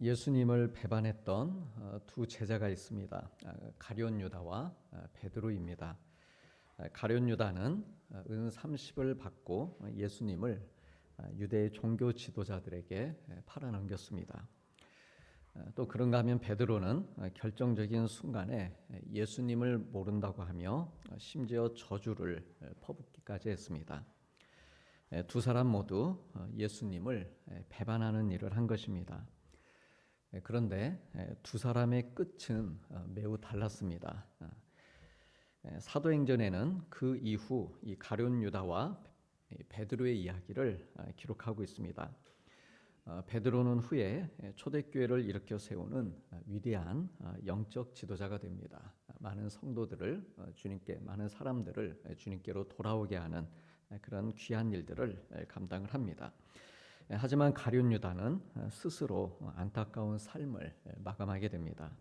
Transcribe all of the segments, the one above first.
예수님을 배반했던 어, 두 제자가 있습니다. 아, 가룟 유다와 아, 베드로입니다. 아, 가룟 유다는 은 30을 받고 예수님을 유대의 종교 지도자들에게 팔아넘겼습니다. 또 그런가 하면 베드로는 결정적인 순간에 예수님을 모른다고 하며 심지어 저주를 퍼붓기까지 했습니다. 두 사람 모두 예수님을 배반하는 일을 한 것입니다. 예, 그런데 예, 두 사람의 끝은 어, 매우 달랐습니다. 아, 예, 사도행전에는 그 이후 이 가룟 유다와 베드로의 이야기를 아, 기록하고 있습니다. 어, 베드로는 후에 초대교회를 일으켜 세우는 아, 위대한 영적 지도자가 됩니다. 많은 성도들을 어, 주님께 많은 사람들을 주님께로 돌아오게 하는 그런 귀한 일들을 감당을 합니다. 예, 하지만 가룟 유다는 어, 스스로 안타까운 삶을 예, 마감하게 됩니다.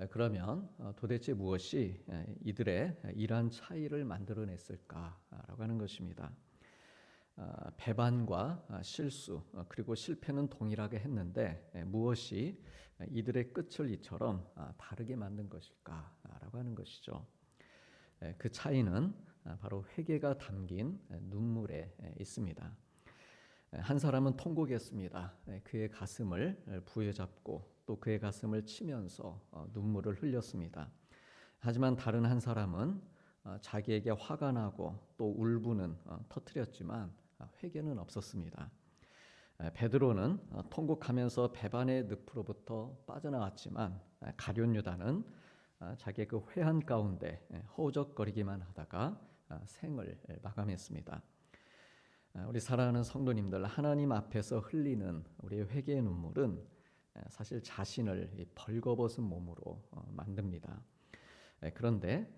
예, 그러면 어, 도대체 무엇이 이들의 이러한 차이를 만들어냈을까라고 하는 것입니다. 아, 배반과 아, 실수 어, 그리고 실패는 동일하게 했는데 무엇이 이들의 끝을 이처럼 아, 다르게 만든 것일까라고 하는 것이죠. 그 차이는 바로 회개가 담긴 눈물에 있습니다. 한 사람은 통곡했습니다. 네, 그의 가슴을 부여잡고 또 그의 가슴을 치면서 어, 눈물을 흘렸습니다. 하지만 다른 한 사람은 어, 자기에게 화가 나고 또 울분은 어, 터뜨렸지만 회개는 없었습니다. 베드로는 통곡하면서 배반의 늪으로부터 빠져나왔지만 가룟 유다는 자기의 그 회한 가운데 허우적거리기만 하다가 생을 마감했습니다. 아, 우리 사랑하는 성도님들 하나님 앞에서 흘리는 우리의 회개의 눈물은 아, 사실 자신을 벌거벗은 몸으로 어, 만듭니다. 그런데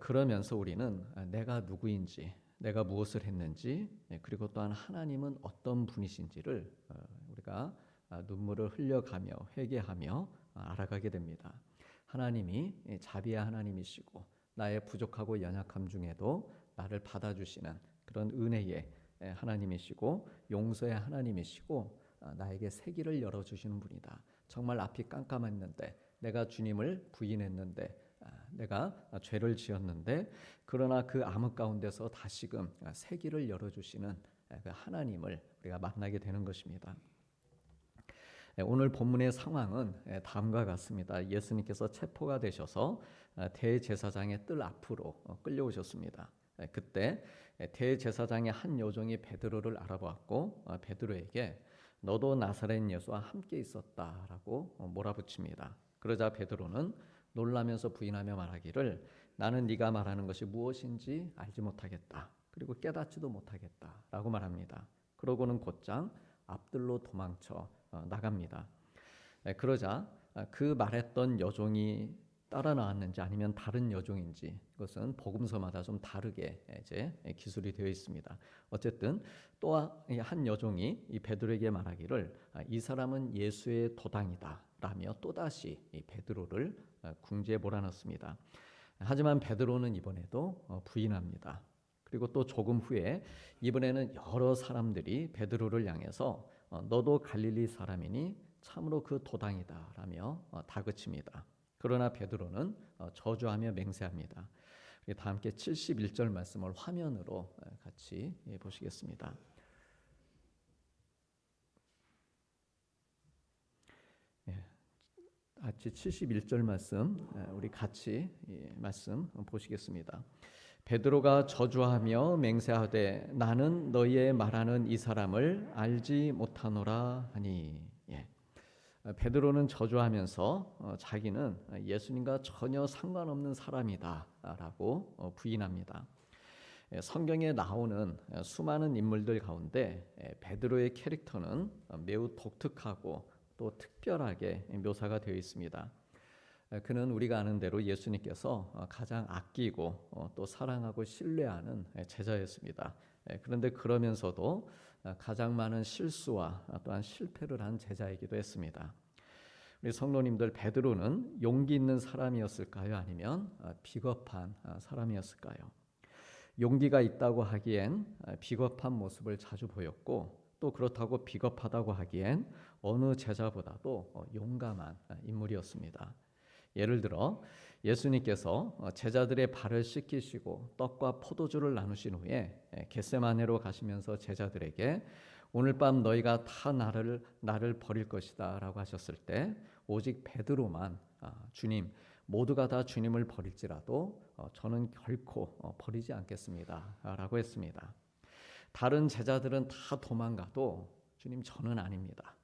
그러면서 우리는 아, 내가 누구인지 내가 무엇을 했는지 그리고 또한 하나님은 어떤 분이신지를 어, 우리가 눈물을 흘려가며 회개하며 알아가게 됩니다. 하나님이 자비의 하나님이시고 나의 부족하고 연약함 중에도 나를 받아주시는 그런 은혜의 예, 하나님이시고 용서의 하나님이시고 아, 나에게 새 길을 열어 주시는 분이다. 정말 앞이 깜깜했는데 내가 주님을 부인했는데 아, 내가 죄를 지었는데 그러나 그 암흑 가운데서 다시금 새 길을 열어 주시는 예, 그 하나님을 우리가 만나게 되는 것입니다. 예, 오늘 본문의 상황은 다음과 같습니다. 예수님께서 체포가 되셔서 아, 대제사장의 뜰 앞으로 어, 끌려오셨습니다. 예, 그때 대제사장의 한 요정이 베드로를 알아보았고 어, 베드로에게 너도 나사렛 예수와 함께 있었다라고 어, 몰아붙입니다. 그러자 베드로는 놀라면서 부인하며 말하기를 나는 네가 말하는 것이 무엇인지 알지 못하겠다. 그리고 깨닫지도 못하겠다라고 말합니다. 그러고는 곧장 앞들로 도망쳐 어, 나갑니다. 예, 그러자 그 말했던 여종이 따라 나왔는지 아니면 다른 여종인지 그것은 복음서마다 좀 다르게 이제 기술이 되어 있습니다. 어쨌든 또 한 여종이 이 베드로에게 말하기를 아, 이 사람은 예수의 도당이다라며 또 다시 이 베드로를 어, 궁지에 몰아넣습니다. 하지만 베드로는 이번에도 어, 부인합니다. 그리고 또 조금 후에 이번에는 여러 사람들이 베드로를 향해서 어, 너도 갈릴리 사람이니 참으로 그 도당이다라며 다그칩니다. 그러나 베드로는 어, 저주하며 맹세합니다. 다 함께 71절 말씀을 화면으로 같이 예, 보시겠습니다. 예, 같이 71절 말씀 우리 같이 말씀 보시겠습니다. 베드로가 저주하며 맹세하되 나는 너희의 말하는 이 사람을 알지 못하노라 하니 어, 베드로는 저주하면서 어, 자기는 예수님과 전혀 상관없는 사람이다라고 어, 부인합니다. 예, 성경에 나오는 수많은 인물들 가운데 예, 베드로의 캐릭터는 매우 독특하고 또 특별하게 묘사가 되어 있습니다. 그는 우리가 아는 대로 예수님께서 가장 아끼고 또 사랑하고 신뢰하는 제자였습니다. 예, 그런데 그러면서도 가장 많은 실수와 또한 실패를 한 제자이기도 했습니다. 우리 성도님들 베드로는 용기 있는 사람이었을까요? 아니면 비겁한 사람이었을까요? 용기가 있다고 하기엔 비겁한 모습을 자주 보였고 또 그렇다고 비겁하다고 하기엔 어느 제자보다도 어, 용감한 인물이었습니다. 예를 들어 예수님께서 어, 제자들의 발을 씻기시고 떡과 포도주를 나누신 후에 겟세마네로 가시면서 제자들에게 오늘 밤 너희가 다 나를 나를 버릴 것이다라고 하셨을 때 오직 베드로만 아, 주님 모두가 다 주님을 버릴지라도 어, 저는 결코 어, 버리지 않겠습니다라고 했습니다. 다른 제자들은 다 도망가도 주님 저는 아닙니다.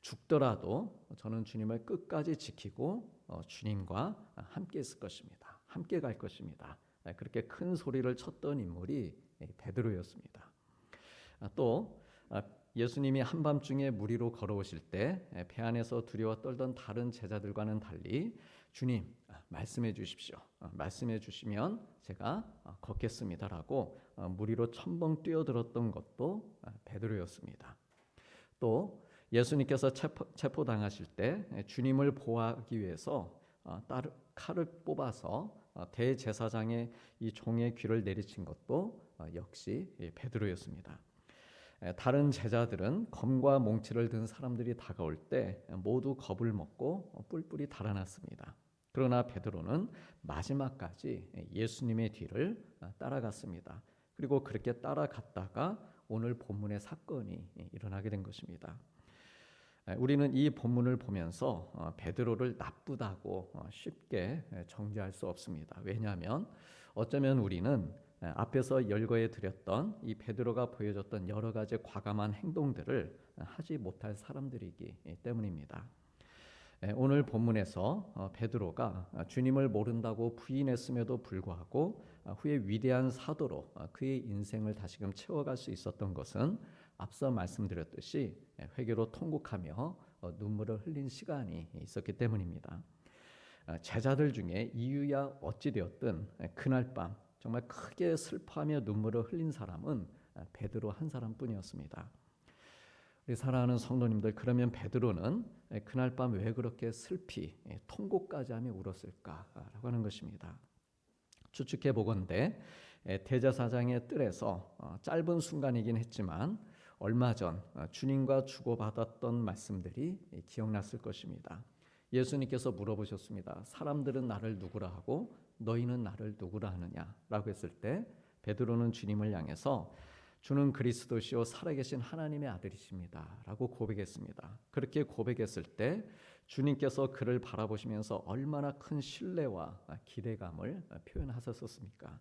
죽더라도 저는 주님을 끝까지 지키고 어, 주님과 함께 있을 것입니다. 함께 갈 것입니다. 네, 그렇게 큰 소리를 쳤던 인물이 베드로였습니다. 아, 또 아, 예수님이 한밤중에 물 위로 걸어오실 때 배 안에서 두려워 떨던 다른 제자들과는 달리 주님 아, 말씀해 주십시오. 말씀해 주시면 제가 걷겠습니다라고 물 위로 첨벙 뛰어들었던 것도 베드로였습니다. 또 예수님께서 체포, 당하실 때 주님을 보호하기 위해서 어, 칼을 뽑아서 어, 대제사장의 이 종의 귀를 내리친 것도 어, 역시 베드로였습니다. 다른 제자들은 검과 몽치를 든 사람들이 다가올 때 모두 겁을 먹고 뿔뿔이 달아났습니다. 그러나 베드로는 마지막까지 예수님의 뒤를 따라갔습니다. 그리고 그렇게 따라갔다가 오늘 본문의 사건이 일어나게 된 것입니다. 우리는 이 본문을 보면서 어, 베드로를 나쁘다고 어, 쉽게 정죄할 수 없습니다. 왜냐하면 어쩌면 우리는 앞에서 열거해 드렸던 이 베드로가 보여줬던 여러 가지 과감한 행동들을 하지 못할 사람들이기 때문입니다. 오늘 본문에서 어, 베드로가 주님을 모른다고 부인했음에도 불구하고 후에 위대한 사도로 그의 인생을 다시금 채워갈 수 있었던 것은 앞서 말씀드렸듯이 회개로 통곡하며 어, 눈물을 흘린 시간이 있었기 때문입니다. 어, 제자들 중에 이유야 어찌 되었든 그날 밤 정말 크게 슬퍼하며 눈물을 흘린 사람은 어, 베드로 한 사람뿐이었습니다. 우리 사랑하는 성도님들 그러면 베드로는 그날 밤 왜 그렇게 슬피 통곡까지 하며 울었을까라고 하는 것입니다. 추측해 보건대 대제사장의 뜰에서 짧은 순간이긴 했지만 얼마 전 어, 주님과 주고받았던 말씀들이 기억났을 것입니다. 예수님께서 물어보셨습니다. 사람들은 나를 누구라 하고 너희는 나를 누구라 하느냐라고 했을 때 베드로는 주님을 향해서 주는 그리스도시요 살아계신 하나님의 아들이십니다라고 고백했습니다. 그렇게 고백했을 때 주님께서 그를 바라보시면서 얼마나 큰 신뢰와 기대감을 표현하셨었습니까?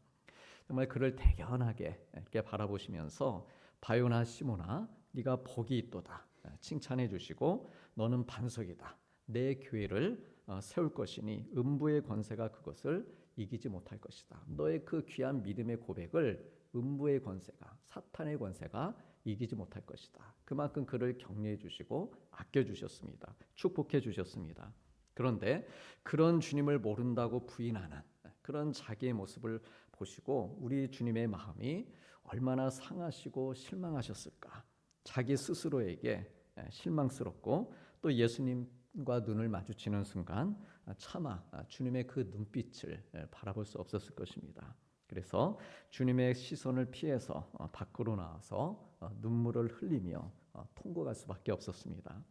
정말 그를 대견하게 이렇게 바라보시면서 바요나 시모나 네가 복이 있도다. 칭찬해 주시고 너는 반석이다. 내 교회를 어, 세울 것이니 음부의 권세가 그것을 이기지 못할 것이다. 너의 그 귀한 믿음의 고백을 음부의 권세가 사탄의 권세가 이기지 못할 것이다. 그만큼 그를 격려해 주시고 아껴 주셨습니다. 축복해 주셨습니다. 그런데 그런 주님을 모른다고 부인하는 그런 자기의 모습을 보시고 우리 주님의 마음이 얼마나 상하시고 실망하셨을까. 자기 스스로에게 실망스럽고 또 예수님과 눈을 마주치는 순간 차마 주님의 그 눈빛을 바라볼 수 없었을 것입니다. 그래서 주님의 시선을 피해서 어, 밖으로 나와서 어, 눈물을 흘리며 어, 통곡할 수밖에 없었습니다.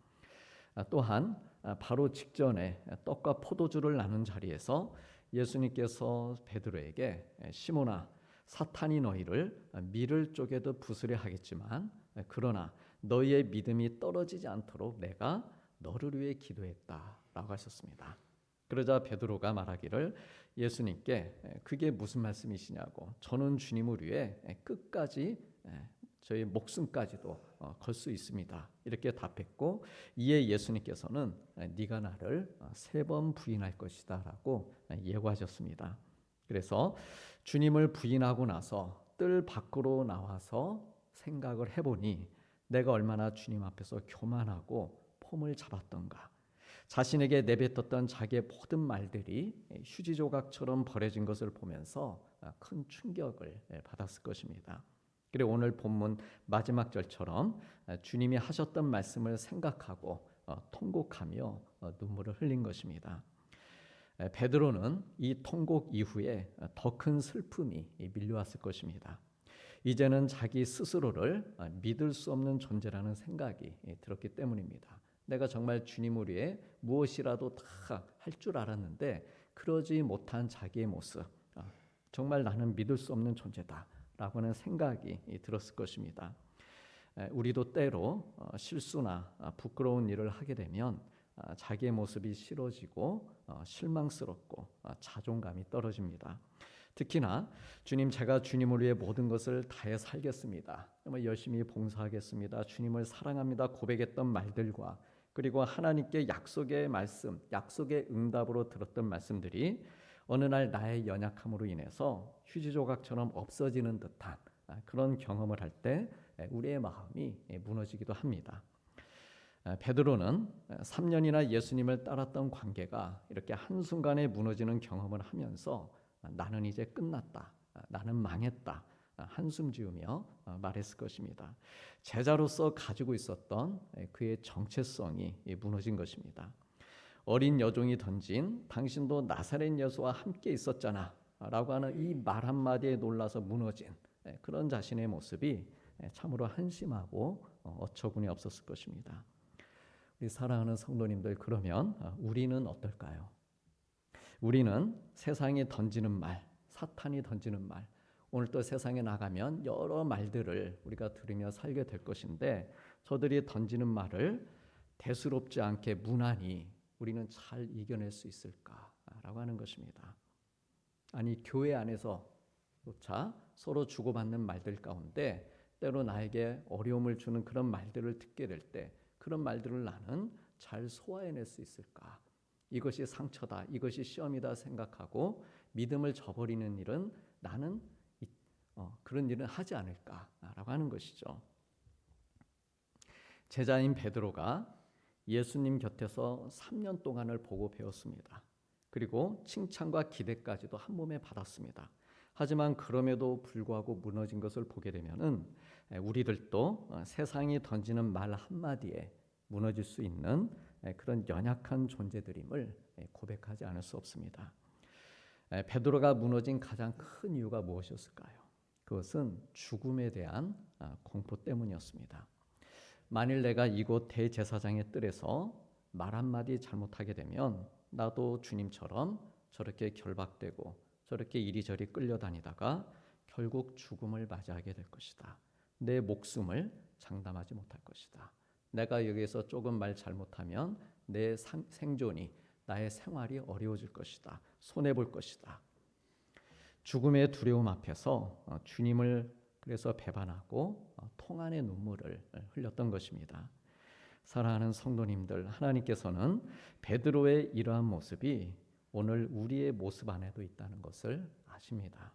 아, 또한 아, 바로 직전에 떡과 포도주를 나눈 자리에서 예수님께서 베드로에게 시모나 사탄이 너희를 밀을 쪽에도 부수려 하겠지만 그러나 너희의 믿음이 떨어지지 않도록 내가 너를 위해 기도했다라고 하셨습니다. 그러자 베드로가 말하기를 예수님께 그게 무슨 말씀이시냐고 저는 주님을 위해 끝까지 저희 목숨까지도 어, 걸수 있습니다. 이렇게 답했고 이에 예수님께서는 네가 나를 어, 세번 부인할 것이다라고 예고하셨습니다. 그래서 주님을 부인하고 나서 뜰 밖으로 나와서 생각을 해보니 내가 얼마나 주님 앞에서 교만하고 폼을 잡았던가. 자신에게 내뱉었던 자기의 모든 말들이 휴지 조각처럼 버려진 것을 보면서 큰 충격을 받았을 것입니다. 그리고 오늘 본문 마지막 절처럼 주님이 하셨던 말씀을 생각하고 어, 통곡하며 어, 눈물을 흘린 것입니다. 베드로는 이 통곡 이후에 더 큰 슬픔이 밀려왔을 것입니다. 이제는 자기 스스로를 아, 믿을 수 없는 존재라는 생각이 예, 들었기 때문입니다. 내가 정말 주님을 위해 무엇이라도 다 할 줄 알았는데 그러지 못한 자기의 모습, 아, 정말 나는 믿을 수 없는 존재다라고 하는 생각이 들었을 것입니다. 우리도 때로 어, 실수나 아, 부끄러운 일을 하게 되면 아, 자기의 모습이 싫어지고 어, 실망스럽고 자존감이 떨어집니다. 특히나 주님 제가 주님을 위해 모든 것을 다해 살겠습니다. 열심히 봉사하겠습니다. 주님을 사랑합니다. 고백했던 말들과 그리고 하나님께 약속의 말씀, 약속의 응답으로 들었던 말씀들이 어느 날 나의 연약함으로 인해서 휴지 조각처럼 없어지는 듯한 아, 그런 경험을 할 때 우리의 마음이 무너지기도 합니다. 베드로는 3년이나 예수님을 따랐던 관계가 이렇게 한순간에 무너지는 경험을 하면서 나는 이제 끝났다. 나는 망했다. 한숨 지으며 말했을 것입니다. 제자로서 가지고 있었던 그의 정체성이 무너진 것입니다. 어린 여종이 던진 당신도 나사렛 예수와 함께 있었잖아. 라고 하는 이 말 한마디에 놀라서 무너진 그런 자신의 모습이 참으로 한심하고 어, 어처구니 없었을 것입니다. 우리 사랑하는 성도님들 그러면 우리는 어떨까요? 우리는 세상이 던지는 말, 사탄이 던지는 말, 오늘 또 세상에 나가면 여러 말들을 우리가 들으며 살게 될 것인데 저들이 던지는 말을 대수롭지 않게 무난히 우리는 잘 이겨낼 수 있을까라고 하는 것입니다. 아니 교회 안에서조차 서로 주고받는 말들 가운데 때로 나에게 어려움을 주는 그런 말들을 듣게 될 때 그런 말들을 나는 잘 소화해낼 수 있을까? 이것이 상처다, 이것이 시험이다 생각하고 믿음을 저버리는 일은 나는 어, 그런 일은 하지 않을까라고 하는 것이죠. 제자인 베드로가 예수님 곁에서 3년 동안을 보고 배웠습니다. 그리고 칭찬과 기대까지도 한 몸에 받았습니다. 하지만 그럼에도 불구하고 무너진 것을 보게 되면은 우리들도 어, 세상이 던지는 말 한마디에 무너질 수 있는 그런 연약한 존재들임을 고백하지 않을 수 없습니다. 베드로가 무너진 가장 큰 이유가 무엇이었을까요? 그것은 죽음에 대한 아, 공포 때문이었습니다. 만일 내가 이곳 대제사장의 뜰에서 말 한마디 잘못하게 되면 나도 주님처럼 저렇게 결박되고 저렇게 이리저리 끌려다니다가 결국 죽음을 맞이하게 될 것이다. 내 목숨을 장담하지 못할 것이다. 내가 여기서 조금 말 잘못하면 내 생존이 나의 생활이 어려워질 것이다. 손해 볼 것이다. 죽음의 두려움 앞에서 어, 주님을 그래서 배반하고 어, 통안의 눈물을 흘렸던 것입니다. 사랑하는 성도님들, 하나님께서는 베드로의 이러한 모습이 오늘 우리의 모습 안에도 있다는 것을 아십니다.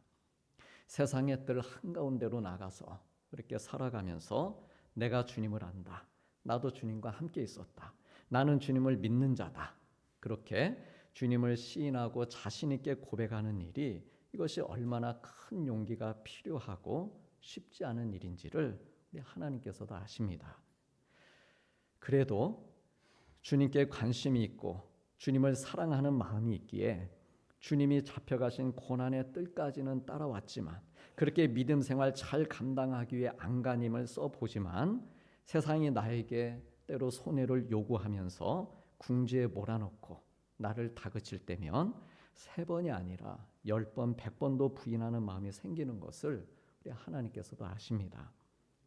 세상의 뜰 한가운데로 나가서 그렇게 살아가면서 내가 주님을 안다. 나도 주님과 함께 있었다. 나는 주님을 믿는 자다. 그렇게 주님을 시인하고 자신 있게 고백하는 일이 이것이 얼마나 큰 용기가 필요하고 쉽지 않은 일인지를 우리 하나님께서도 아십니다. 그래도 주님께 관심이 있고 주님을 사랑하는 마음이 있기에 주님이 잡혀가신 고난의 뜰까지는 따라왔지만 그렇게 믿음 생활 잘 감당하기 위해 안간힘을 써보지만 세상이 나에게 때로 손해를 요구하면서 궁지에 몰아넣고 나를 다그칠 때면 세 번이 아니라 열 번, 백 번도 부인하는 마음이 생기는 것을 우리 하나님께서도 아십니다.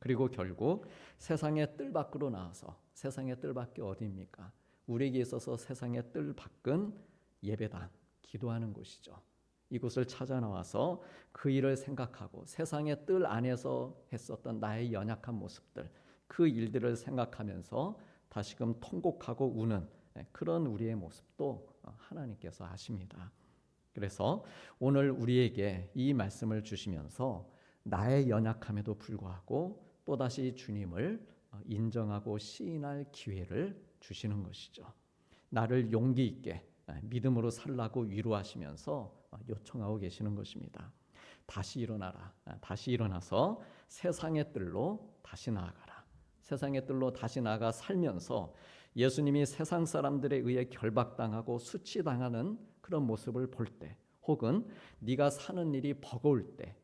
그리고 결국 세상의 뜰 밖으로 나와서 세상의 뜰 밖이 어디입니까? 우리에게 있어서 세상의 뜰 밖은 예배당, 기도하는 곳이죠. 이곳을 찾아 나와서 그 일을 생각하고 세상의 뜰 안에서 했었던 나의 연약한 모습들, 그 일들을 생각하면서 다시금 통곡하고 우는 그런 우리의 모습도 하나님께서 아십니다. 그래서 오늘 우리에게 이 말씀을 주시면서 나의 연약함에도 불구하고 또다시 주님을 인정하고 시인할 기회를 주시는 것이죠. 나를 용기 있게 믿음으로 살라고 위로하시면서 요청하고 계시는 것입니다. 다시 일어나라. 다시 일어나서 세상의 뜰로 다시 나아가라. 세상의 뜰로 다시 나가 살면서 예수님이 세상 사람들에 의해 결박당하고 수치당하는 그런 모습을 볼 때, 혹은 네가 사는 일이 버거울 때,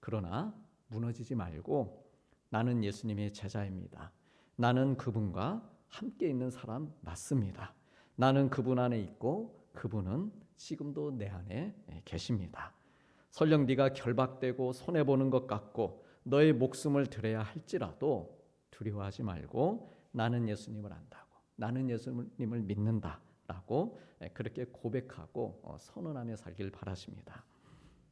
그러나 무너지지 말고 나는 예수님의 제자입니다. 나는 그분과 함께 있는 사람 맞습니다. 나는 그분 안에 있고 그분은 지금도 내 안에 계십니다. 설령 네가 결박되고 손해 보는 것 같고 너의 목숨을 드려야 할지라도 두려워하지 말고 나는 예수님을 안다고 나는 예수님을 믿는다라고 그렇게 고백하고 어, 선언하며 살길 바라십니다.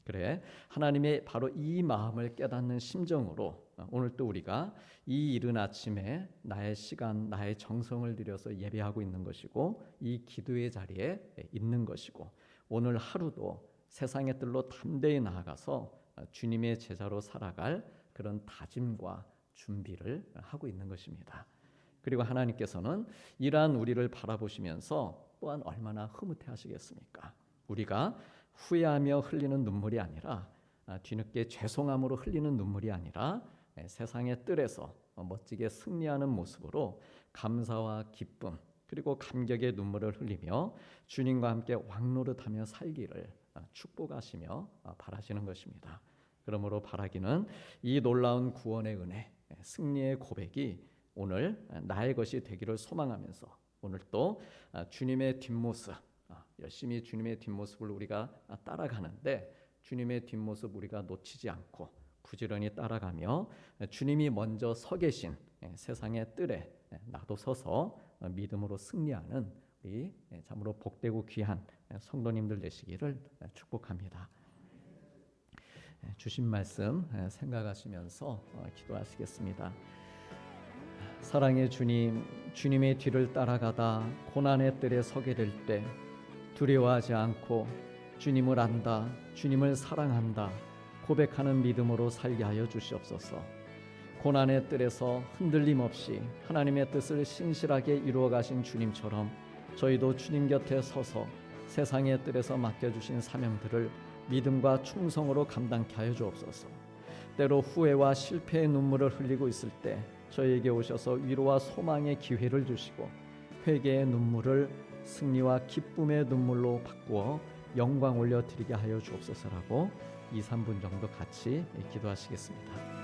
그래 하나님의 바로 이 마음을 깨닫는 심정으로 어, 오늘 또 우리가 이 이른 아침에 나의 시간 나의 정성을 들여서 예배하고 있는 것이고 이 기도의 자리에 있는 것이고 오늘 하루도 세상의 뜰로 담대히 나아가서 어, 주님의 제자로 살아갈 그런 다짐과 준비를 하고 있는 것입니다. 그리고 하나님께서는 이러한 우리를 바라보시면서 또한 얼마나 흐뭇해 하시겠습니까? 우리가 후회하며 흘리는 눈물이 아니라 아, 뒤늦게 죄송함으로 흘리는 눈물이 아니라 예, 세상의 뜰에서 멋지게 승리하는 모습으로 감사와 기쁨 그리고 감격의 눈물을 흘리며 주님과 함께 왕노릇하며 살기를 아, 축복하시며 아, 바라시는 것입니다. 그러므로 바라기는 이 놀라운 구원의 은혜, 예, 승리의 고백이 오늘 나의 것이 되기를 소망하면서 오늘 또 주님의 뒷모습 아, 열심히 주님의 뒷모습을 우리가 따라가는데 주님의 뒷모습 우리가 놓치지 않고 부지런히 따라가며 주님이 먼저 서 계신 예, 세상의 뜰에 예, 나도 서서 믿음으로 승리하는 우리 예, 참으로 복되고 귀한 성도님들 되시기를 축복합니다. 주신 말씀 생각하시면서 어, 기도하시겠습니다. 사랑의 주님, 주님의 뒤를 따라가다 고난의 뜰에 서게 될 때 두려워하지 않고 주님을 안다, 주님을 사랑한다, 고백하는 믿음으로 살게 하여 주시옵소서. 고난의 뜰에서 흔들림 없이 하나님의 뜻을 신실하게 이루어 가신 주님처럼 저희도 주님 곁에 서서 세상의 뜰에서 맡겨 주신 사명들을 믿음과 충성으로 감당케 하여 주옵소서. 때로 후회와 실패의 눈물을 흘리고 있을 때 저희에게 오셔서 위로와 소망의 기회를 주시고 회개의 눈물을 승리와 기쁨의 눈물로 바꾸어 영광 올려 드리게 하여 주옵소서라고 2, 3분 정도 같이 기도하시겠습니다.